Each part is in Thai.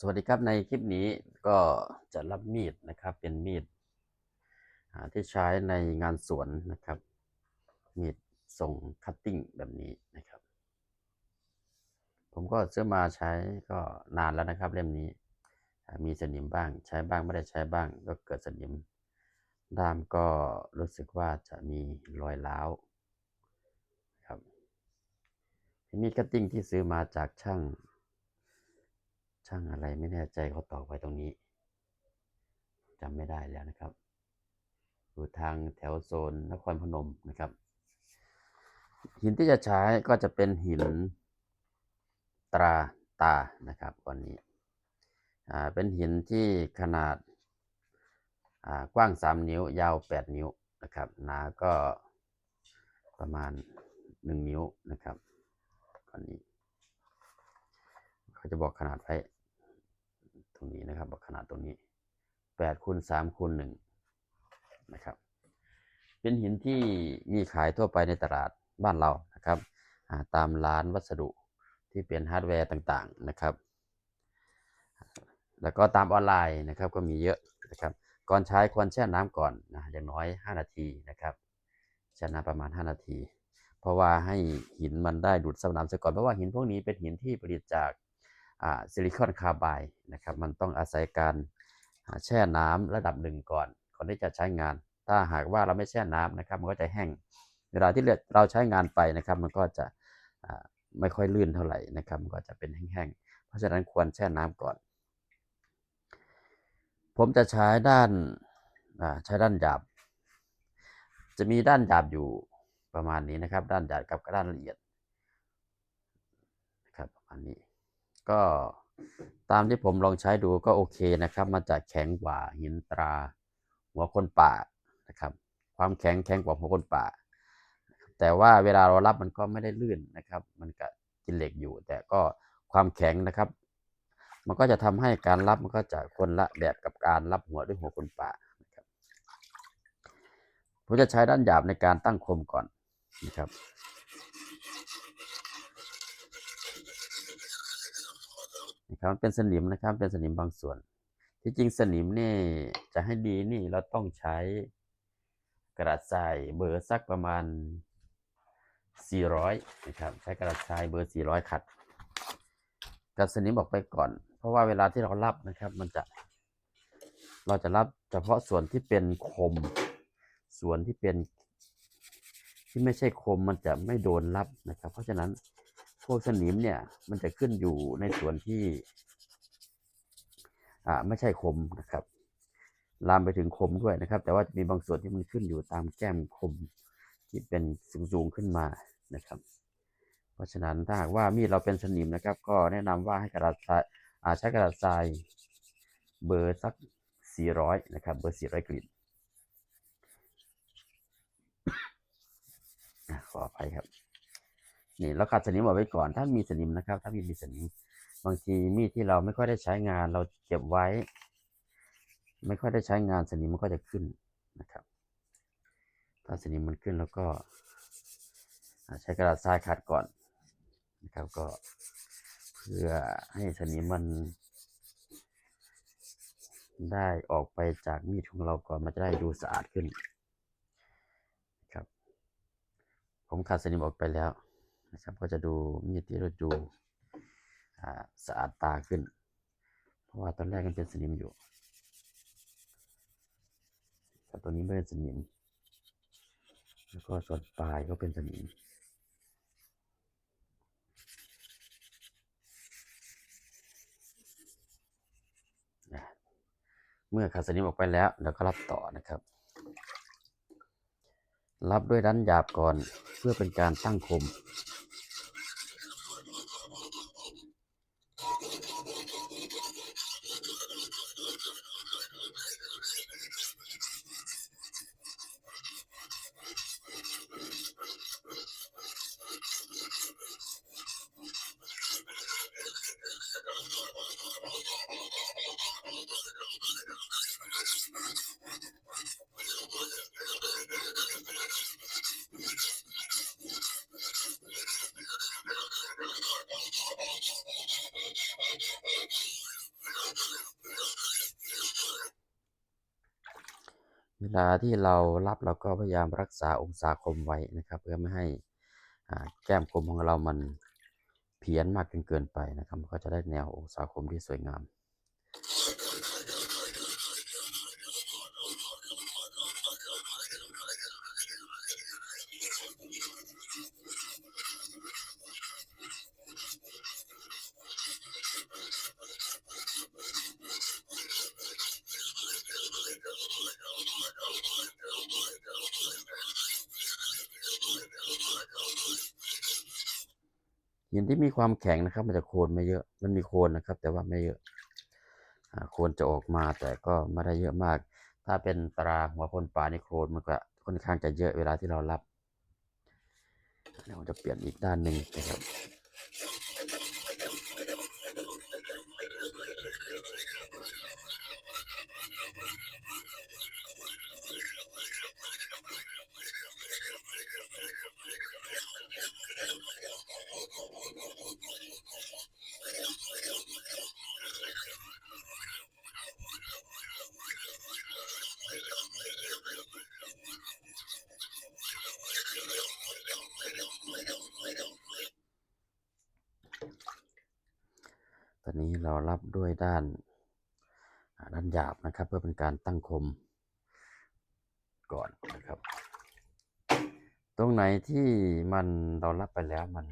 สวัสดีครับในคลิปนี้ก็จะรับมีดนะครับเป็นมีดที่ใช้ในงานสวนนะครับ มีดทรงคัตติ้งแบบนี้นะครับ ผมก็ซื้อมาใช้ก็นานแล้วนะครับเล่มนี้มีสนิมบ้างใช้บ้างไม่ได้ใช้บ้าง ก็เกิดสนิมด้ามก็รู้สึกว่าจะมีรอยร้าวครับมีดคัตติ้งที่ซื้อมาจากช่าง ช่างอะไรไม่แน่ใจเขาตอกไว้ตรงนี้จำไม่ได้แล้วนะครับอยู่ทางแถวโซนนครพนมนะครับ หินที่จะใช้ก็จะเป็นหินตราตานะครับก้อนนี้เป็นหินที่ขนาดกว้าง 3 นิ้ว ยาว 8 นิ้วนะครับหนาก็ประมาณ 1 นิ้วนะครับก้อนนี้ เขาจะบอกขนาดไว้ ตรงนี้นะครับ ขนาดตรงนี้แปดคูณสามคูณหนึ่งนะครับ เป็นหินที่มีขายทั่วไปในตลาดบ้านเรานะครับตามร้านวัสดุที่เป็นฮาร์ดแวร์ต่างๆนะครับ แล้วก็ตามออนไลน์นะครับก็มีเยอะนะครับ ก่อนใช้ควรแช่น้ำก่อนนะอย่างน้อย 5 นาทีนะครับแช่น้ำประมาณ 5 นาที เพราะว่าให้หินมันได้ดูดซับน้ำซะก่อนเพราะว่าหินพวกนี้เป็นหินที่ผลิตจาก ซิลิคอนคาร์ไบด์นะครับมันต้องอาศัยการแช่น้ำระดับหนึ่งก่อน ก่อนที่จะใช้งาน ถ้าหากว่าเราไม่แช่น้ำนะครับ มันก็จะแห้ง เวลาที่เราใช้งานไปนะครับ มันก็จะไม่ค่อยลื่นเท่าไหร่นะครับมันก็จะเป็นแห้งๆ เพราะฉะนั้นควรแช่น้ำก่อน ผมจะใช้ด้านใช้ด้านหยาบ จะมีด้านหยาบอยู่ประมาณนี้นะครับ ด้านหยาบกับด้านละเอียดนะครับประมาณนี้ ก็ตามที่ผมลองใช้ดูก็โอเคนะครับมันจะแข็งกว่าหินตรา หัวคนป่านะครับ ความแข็งแข็งกว่าหัวคนป่า แต่ว่าเวลาเรารับมันก็ไม่ได้ลื่นนะครับ มันก็กินเหล็กอยู่ แต่ก็ความแข็งนะครับ มันก็จะทำให้การรับมันก็จะคนละแบบกับการรับหัวด้วยหัวคนป่านะครับผมจะใช้ด้านหยาบในการตั้งคมก่อนนะครับ นะครับเป็นสนิมนะครับเป็นสนิมบางส่วน ที่จริงสนิมนี่จะให้ดีนี่เราต้องใช้กระดาษทรายเบอร์สักประมาณ 400นะครับใช้กระดาษทรายเบอร์ 400 ขัดกัดสนิมออกไปก่อน เพราะว่าเวลาที่เรารับนะครับ มันจะ เราจะรับเฉพาะส่วนที่เป็นคม ส่วนที่เป็น ที่ไม่ใช่คมมันจะไม่โดนรับนะครับ เพราะฉะนั้น พวกสนิมเนี่ย มันจะขึ้นอยู่ในส่วนที่ อ่าไม่ใช่คมนะครับ ลามไปถึงคมด้วยนะครับ แต่ว่าจะมีบางส่วนที่มันขึ้นอยู่ตามแก้มคมที่เป็นสูงๆขึ้นมานะครับ เพราะฉะนั้นถ้าหากว่ามีดเราเป็นสนิมนะครับ ก็แนะนำว่าให้กระดาษทรายอาใช้กระดาษทรายเบอร์สัก 400 นะครับ เบอร์ 400กรีดอะขออภัยครับ นี่เราขัดสนิมเอาไว้ก่อน ถ้ามีสนิมนะครับ ถ้ามีมีสนิมบางทีมีดที่เราไม่ค่อยได้ใช้งาน เราเก็บไว้ ไม่ค่อยได้ใช้งานสนิมมันก็จะขึ้นนะครับ ถ้าสนิมมันขึ้นแล้วก็ ใช้กระดาษทรายขัดก่อนนะครับก็เพื่อให้สนิมมัน ได้ออกไปจากมีดของเราก่อนมันจะได้ดูสะอาดขึ้นครับ ผมขัดสนิมออกไปแล้ว นะครับ ก็จะดูมีดที่เราดูสะอาดตาขึ้น เพราะว่าตอนแรกมันเป็นสนิมอยู่แต่ตัวนี้ไม่เป็นสนิม แล้วก็ส่วนปลายก็เป็นสนิมเมื่อขัดสนิมออกไปแล้วเราก็รับต่อนะครับ รับด้วยด้านหยาบก่อนเพื่อเป็นการตั้งคม เวลาที่เรารับเราก็พยายามรักษาองศาคมไว้นะครับ เพื่อไม่ให้แก้มคมของเรามันเพี้ยนมากจนเกินไปนะครับ ก็จะได้แนวองศาคมที่สวยงาม หินที่มีความแข็งนะครับ มันจะโคนไม่เยอะ มันมีโคนนะครับ แต่ว่าไม่เยอะโคนจะออกมาแต่ก็ไม่ได้เยอะมาก ถ้าเป็นตราหัวพลปลาในโคนมันก็ค่อนข้างจะเยอะเวลาที่เรารับเดี๋ยวผมจะเปลี่ยนอีกด้านหนึ่งนะครับ เรารับด้วยด้านด้านหยาบนะครับ เพื่อเป็นการตั้งคมก่อนนะครับ ตรงไหนที่มันเรารับไปแล้วมัน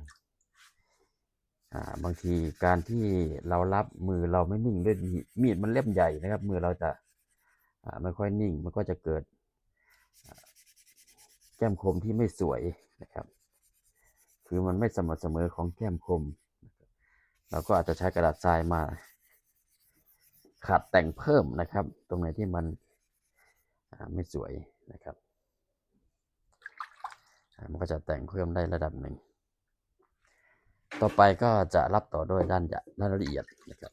บางทีการที่เรารับมือเราไม่นิ่งด้วยมีดมันเล่มใหญ่นะครับ มือเราจะไม่ค่อยนิ่งมันก็จะเกิดแก้มคมที่ไม่สวยนะครับ คือมันไม่สม่ำเสมอของแก้มคม เราก็อาจจะใช้กระดาษทรายมาขัดแต่งเพิ่มนะครับ ตรงไหนที่มันไม่สวยนะครับมันก็จะแต่งเพิ่มได้ระดับหนึ่ง ต่อไปก็จะรับต่อด้วยด้านหยาด้านละเอียดนะครับ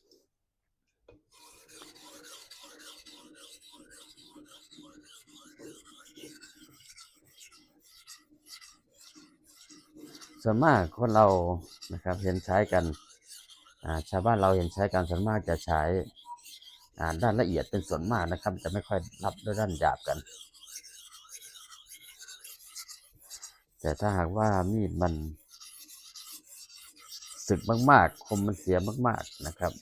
ส่วนมากคนเรานะครับเห็นใช้กัน ชาวบ้านเราเห็นใช้กันส่วนมากจะใช้ด้านละเอียดเป็นส่วนมากนะครับ จะไม่ค่อยรับด้วยด้านหยาบกัน แต่ถ้าหากว่ามีดมันสึกมากๆ คมมันเสียมากๆนะครับ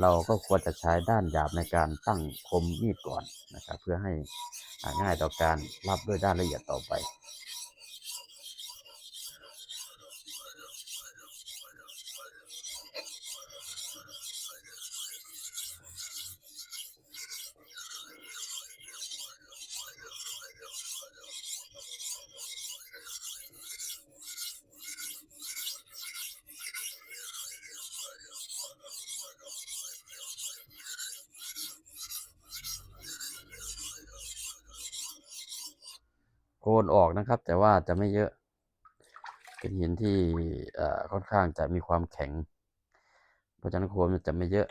เราก็ควรจะใช้ด้านหยาบในการตั้งคมมีดก่อนนะครับ เพื่อให้ง่ายต่อการรับด้วยด้านละเอียดต่อไป โกนออกนะครับ แต่ว่าจะไม่เยอะ เป็นหินที่ค่อนข้างจะมีความแข็ง เพราะฉะนั้นโคนมันจะไม่เยอะ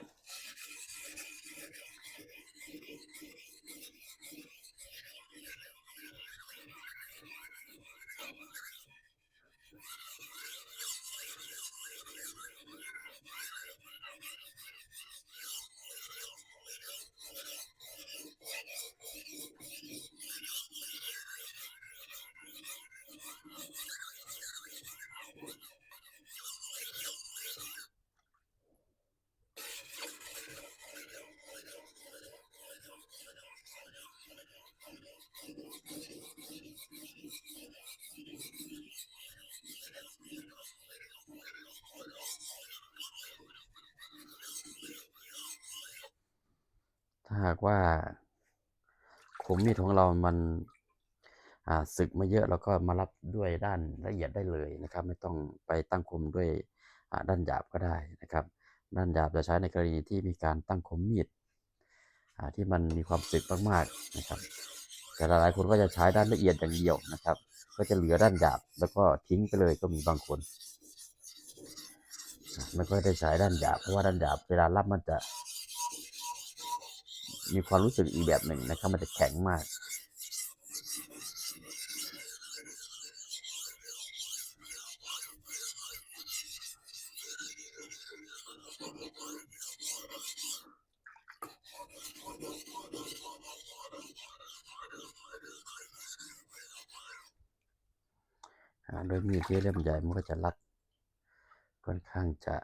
าหากว่าคมมีดของเรามันอ่าสึกม่เยอะเราก็มารับด้วยด้านละเอียดได้เลยนะครับ ไม่ต้องไปตั้งคมด้วยด้านหยาบก็ได้นะครับ ด้านหยาบจะใช้ในกรณีที่มีการตั้งคมมีดที่มันมีความสึกมากๆนะครับ แต่หลายคนก็จะใช้ด้านละเอียดอย่างเดียวนะครับ ก็จะเหลือด้านหยาบแล้วก็ทิ้งไปเลยก็มีบางคนไม่ค่อยได้ใช้ด้านหยาบเพราะว่าด้านหยาบเวลารับมันจะ มีความรู้สึกอีกแบบหนึ่งนะครับ มันจะแข็งมาก โดยมีที่เล่มใหญ่มันก็จะรัดค่อนข้างจะ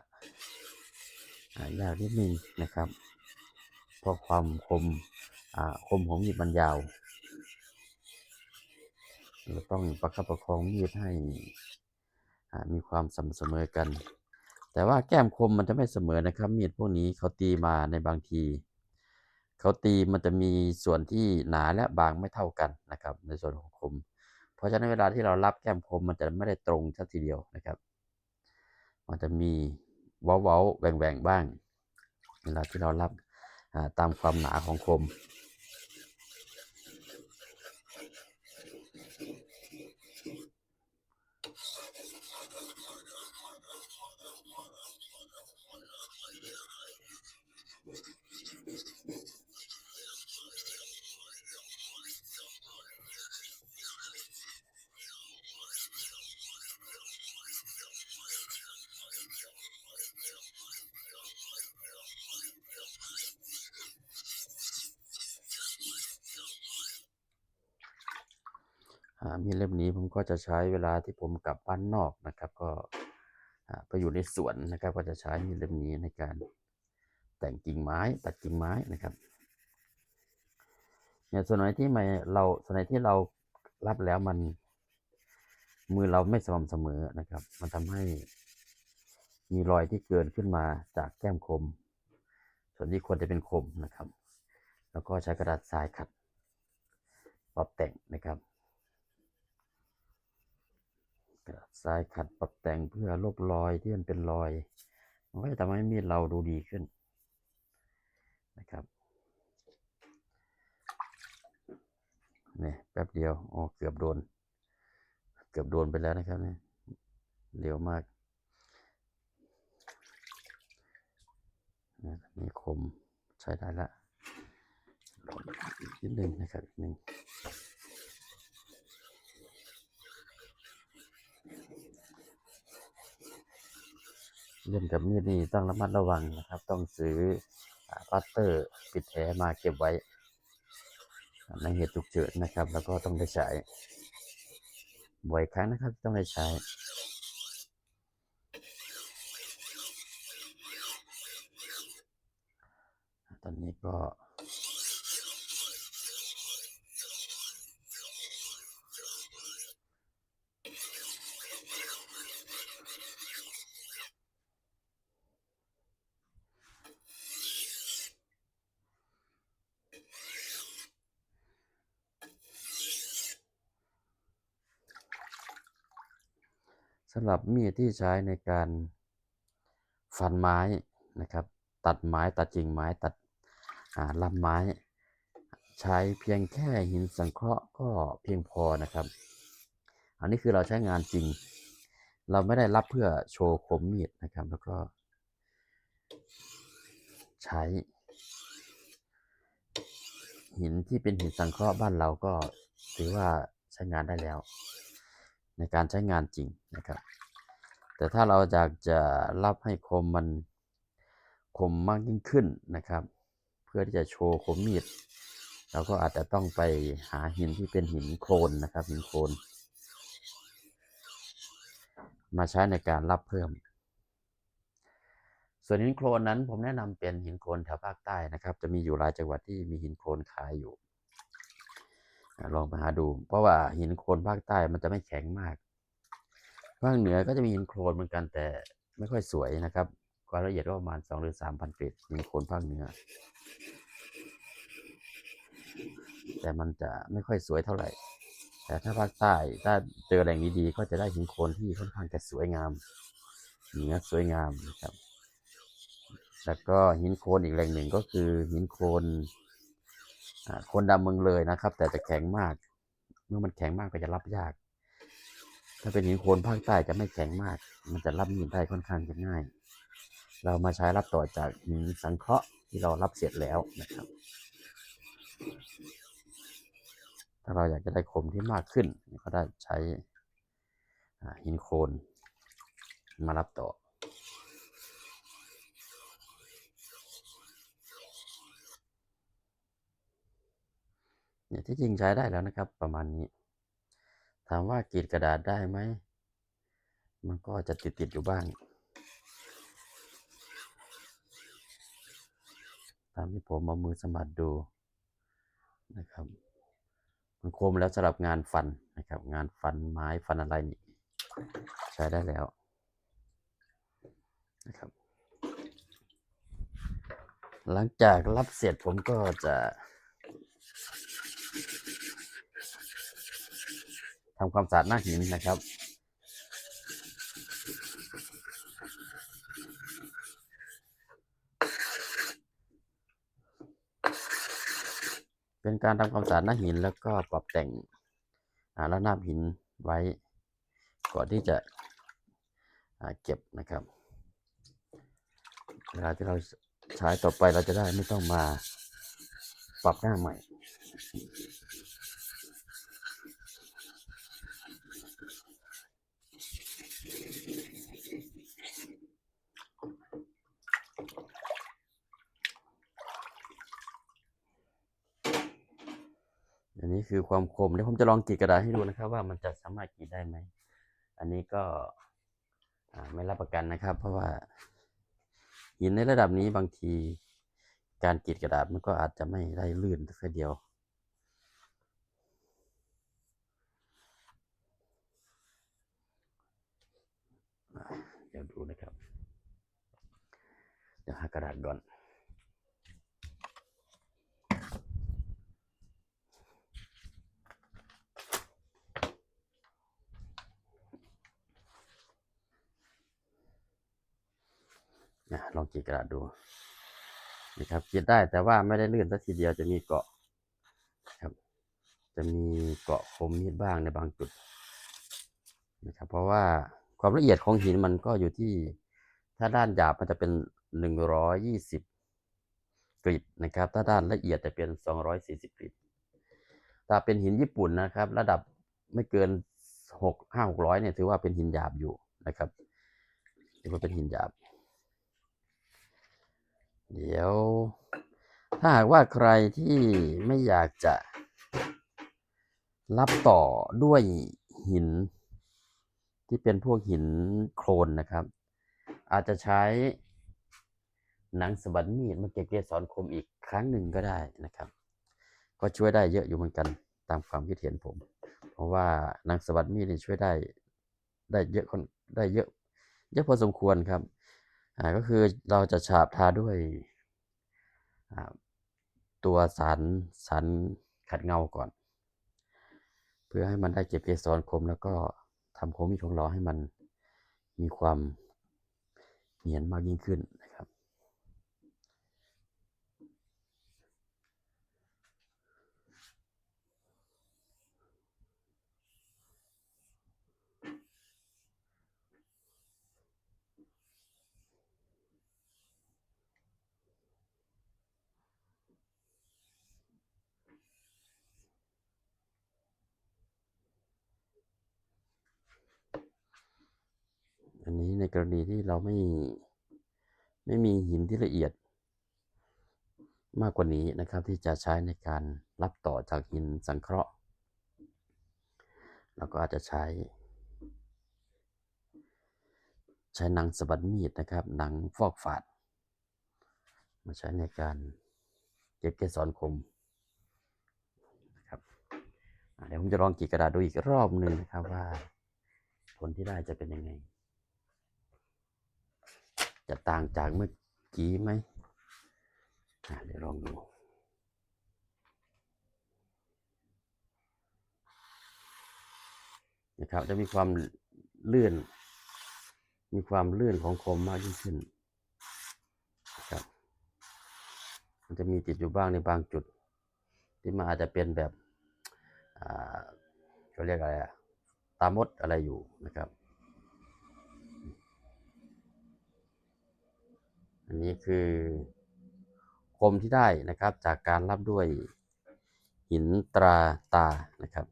ยากนิดนึงนะครับ เพราะความคมอาคมของมีดมันยาวเราต้องประคับประคองมีดให้มีความสม่ำเสมอกัน แต่ว่าแก้มคมมันจะไม่เสมอนะครับ มีดพวกนี้เขาตีมาในบางทีเขาตีมันจะมีส่วนที่หนาและบางไม่เท่ากันนะครับ ในส่วนของคม เพราะฉะนั้นเวลาที่เรารับแก้มคมมันจะไม่ได้ตรงทัทีเดียวนะครับ มันจะมีเว้าเว้าๆแหว่งแหว่งๆบ้าง เวลาที่เรารับ ตามความหนาของคม มีดเล่มนี้ผมก็จะใช้เวลาที่ผมกลับบ้านนอกนะครับ ก็ไปอยู่ในสวนนะครับ ก็จะใช้มีดเล่มนี้ในการแต่งกิ่งไม้ตัดกิ่งไม้นะครับเนี่ยส่วนไหนที่ไม่เราส่วนไหนที่เรารับแล้วมัน มือเราไม่สม่ำเสมอนะครับ มันทำให้มีรอยที่เกินขึ้นมาจากแก้มคม ส่วนที่ควรจะเป็นคมนะครับ แล้วก็ใช้กระดาษทรายขัดปรับแต่งนะครับ กระดาษ ทรายขัดปรับแต่งเพื่อลบรอยที่มันเป็นรอยมันก็จะทำให้มีดเราดูดีขึ้นนะครับนี่แป๊บเดียวอ๋อเกือบโดน เกือบโดนไปแล้วนะครับเนี่ยเร็วมากนี่คมใช้ได้ละลองอีกนิดนึงนะครับอีกนิดนึง เล่นกับมีดนี่ต้องระมัดระวังนะครับ ต้องซื้ออ่าพัตเตอร์ปิดแผลมาเก็บไว้ ในเหตุฉุกเฉินนะครับ แล้วก็ต้องได้ใช้บ่อยครั้งนะครับต้องได้ใช้ตอนนี้ก็สำหรับมีดที่ใช้ในการฟันไม้นะครับ ตัดไม้ตัดกิ่งไม้ตัดลำไม้ ใช้เพียงแค่หินสังเคราะห์ก็เพียงพอนะครับ อันนี้คือเราใช้งานจริง เราไม่ได้รับเพื่อโชว์คมมีดนะครับ แล้วก็ ใช้ หินที่เป็นหินสังเคราะห์บ้านเราก็ถือว่าใช้งานได้แล้ว ในการใช้งานจริงนะครับ แต่ถ้าเราอยากจะรับให้คมมันคมมากยิ่งขึ้นนะครับ เพื่อที่จะโชว์คมมีดเราก็อาจจะต้องไปหาหินที่เป็นหินโคลนนะครับ หินโคลนมาใช้ในการรับเพิ่ม ส่วนหินโคลนนั้นผมแนะนำเป็นหินโคลนแถวภาคใต้นะครับ จะมีอยู่หลายจังหวัดที่มีหินโคลนขายอยู่ ลองไปหาดู เพราะว่าหินโคลนภาคใต้มันจะไม่แข็งมากภาคเหนือก็จะมีหินโคลนเหมือนกันแต่ไม่ค่อยสวยนะครับ ความละเอียดก็ประมาณสองหรือสามพันเกรดหินโคลนภาคเหนือ แต่มันจะไม่ค่อยสวยเท่าไหร่ แต่ถ้าภาคใต้ถ้าเจอแหล่งดีๆก็จะได้หินโคลนที่ค่อนข้างจะสวยงามเนื้อสวยงามนะครับ แล้วก็หินโคลนอีกแหล่งหนึ่งก็คือหินโคลน คนดำเมืองเลยนะครับ แต่จะแข็งมาก เมื่อมันแข็งมากก็จะรับยาก ถ้าเป็นหินโคลนภาคใต้จะไม่แข็งมาก มันจะรับมีดได้ค่อนข้างจะง่าย เรามาใช้รับต่อจากหินสังเคราะห์ที่เรารับเสร็จแล้วนะครับ ถ้าเราอยากจะได้คมที่มากขึ้น ก็ได้ใช้หินโคนมารับต่อ เนี่ยที่จริงใช้ได้แล้วนะครับ ประมาณนี้ ถามว่ากรีดกระดาษได้ไหม มันก็จะติดติดอยู่บ้าง ตามที่ผมเอามือสมผัสดูนะครับ มันคมแล้วสำหรับงานฟันนะครับ งานฟันไม้ฟันอะไรนี่ใช้ได้แล้วนะครับหลังจากรับเสร็จผมก็จะ ทำความสะอาดหน้าหินนะครับ เป็นการทำความสะอาดหน้าหินแล้วก็ปรับแต่งาระนาบหินไว้ ก่อนที่จะเก็บนะครับ เวลาที่เราใช้ต่อไปเราจะได้ไม่ต้องมาปรับหน้าใหม่ นนี้คือความคมเดี๋ยวผมจะลองกรีดกระดาษให้ดูนะครับ ว่ามันจะสามารถกรีดได้ไหม อันนี้ก็ไม่รับประกันนะครับ เพราะว่าหินในระดับนี้บางทีการกรีดกระดาษมันก็อาจจะไม่ได้ลื่นสักเดียวอ่าเดี๋ยวดูนะครับ เดี๋ยวหากระดาษก่อน นะลองกรีดกระดาษดูนะครับกรีดได้แต่ว่าไม่ได้ลื่นสักทีเดียวจะมีเกาะครับ จะมีเกาะคมมีดบ้างในบางจุดนะครับ เพราะว่าความละเอียดของหินมันก็อยู่ที่ถ้าด้านหยาบมันจะเป็นหนึ่งร้อยยี่สิบกริดนะครับ ถ้าด้านละเอียดจะเป็นสองร้อยสี่สิบกริดถ้าเป็นหินญี่ปุ่นนะครับ ระดับไม่เกินหกห้าหกร้อยเนี่ยถือว่าเป็นหินหยาบอยู่นะครับถือว่าเป็นหินหยาบ เดี๋ยว ถ้าหากว่าใครที่ไม่อยากจะรับต่อด้วยหิน ที่เป็นพวกหินโคลนนะครับ อาจจะใช้หนังสบัดมีดมาเก็บเกสรคมอีกครั้งหนึ่งก็ได้นะครับ ก็ช่วยได้เยอะอยู่เหมือนกันตามความคิดเห็นผม เพราะว่าหนังสบัดมีดนี่ช่วยได้ได้เยอะคนได้เยอะ เยอะพอสมควรครับ ก็คือเราจะฉาบทาด้วยตัวสารสารขัดเงาก่อน เพื่อให้มันได้เก็บเกสรคมแล้วก็ทำโคมมีของเราให้มันมีความเหนียนมากยิ่งขึ้น อันนี้ในกรณีที่เราไม่ไม่มีหินที่ละเอียด มากกว่านี้นะครับที่จะใช้ในการรับต่อจากหินสังเคราะห์เราก็อาจจะใช้ ใช้หนังสะบัดมีดนะครับหนังฟอกฝาด มาใช้ในการเก็บเกสรคมนะครับเดี๋ยวผมจะลองกีดกระดาษดูอีกรอบหนึ่งนะครับว่าผลที่ได้จะเป็นยังไง จะต่างจากเมื่อกี้ไหมเดี๋ยวลองดูนะครับจะมีความเลื่อน มีความเลื่อนของคมมากยิ่งขึ้นนะครับมันจะมีติดอยู่บ้างในบางจุด ที่มันอาจจะเป็นแบบอ่าเขาเรียกอะไรอะตามดอะไรอยู่นะครับ อันนี้คือคมที่ได้นะครับจากการรับด้วยหินตราตานะครับ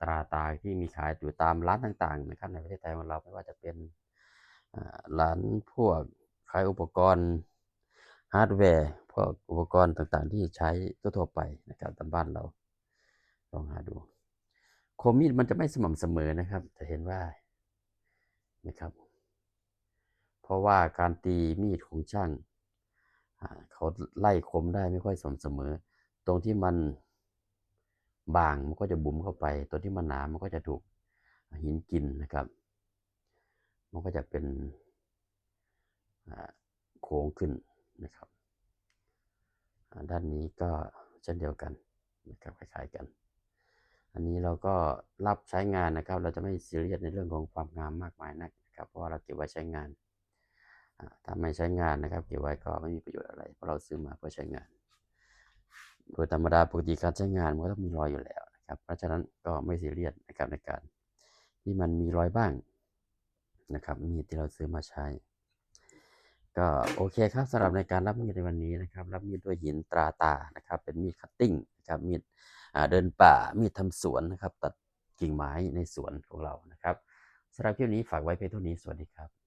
ตราตาที่มีขายอยู่ตามร้านต่างๆนะครับในประเทศไทยของเราไม่ว่าจะเป็นร้านพวกขายอุปกรณ์ฮาร์ดแวร์พวกอุปกรณ์ต่างๆ ที่ใช้ทั่วไปนะครับตามบ้านเราลองหาดู คมมีดมันจะไม่สม่ำเสมอนะครับ จะเห็นว่านะครับ เพราะว่าการตีมีดของช่างเขาไล่คมได้ไม่ค่อยสม่ำเสมอ ตรงที่มันบางมันก็จะบุ๋มเข้าไป ตัวที่มันหนามันก็จะถูกหินกินนะครับ มันก็จะเป็นโค้งขึ้นนะครับ ด้านนี้ก็เช่นเดียวกันนะครับคล้ายๆกัน อันนี้เราก็รับใช้งานนะครับ เราจะไม่ซีเรียสในเรื่องของความงามมากมายนักนะครับ เพราะว่าเราเก็บไว้ใช้งาน ถ้าไม่ใช้งานนะครับ เก็บไว้ก็ไม่มีประโยชน์อะไร เพราะเราซื้อมาเพื่อใช้งาน โดยธรรมดาปกติการใช้งานมันก็ต้องมีรอยอยู่แล้วนะครับ เพราะฉะนั้นก็ไม่ซีเรียสนะครับในการที่มันมีรอยบ้างนะครับ มีดที่เราซื้อมาใช้ ก็โอเคครับสำหรับในการรับมีดในวันนี้นะครับ รับมีดด้วยหินตราตานะครับ เป็นมีดคัตติ้งนะครับมีดเดินป่ามีดทำสวนนะครับ ตัดกิ่งไม้ในสวนของเรานะครับสำหรับคลิปนี้ฝากไว้เพียงเท่านี้สวัสดีครับ